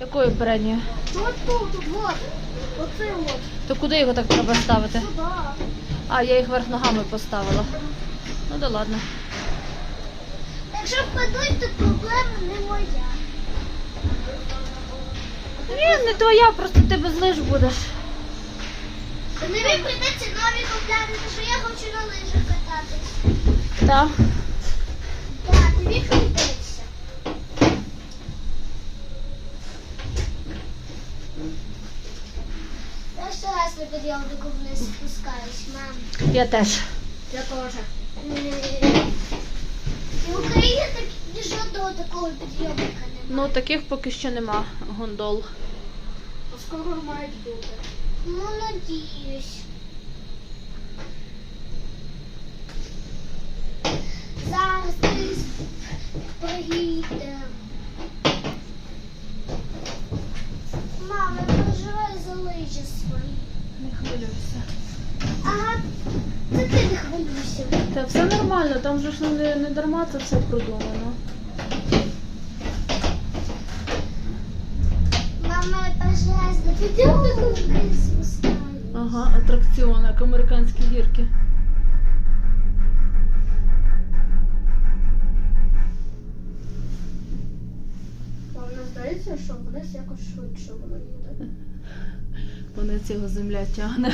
Якою передньою? Ну от тут, вот. Оце от. То куди його так треба ставити? Сюди. А, я їх верх ногами поставила. Ну да ладно. Якщо впадуть, то проблема не моя. Ні, не твоя, просто ти без лиш будеш. Тобі прийдеться нові купляти, тому що я хочу на лижах кататись. Так, тобі прийдеться. Я ще раз на підйомнику вниз спускаюсь, мам. Я теж. Я теж. І в Україні так, жодного такого підйомника немає. Ну, таких поки що нема гондол. А скоро мають бути. Ну, надіюсь. Зараз ти приїде. Мама, переживай за лижі свої. Не хвилюйся. Ага, це ти не хвилюйся. Та все нормально, там же ж не, не дарма це все продумано. Мама, підйомнику вниз спускаюсь. Ага, атракціон, як американські гірки. Мені здається, що вниз якось швидше воно їде. Вони цього земля тягне.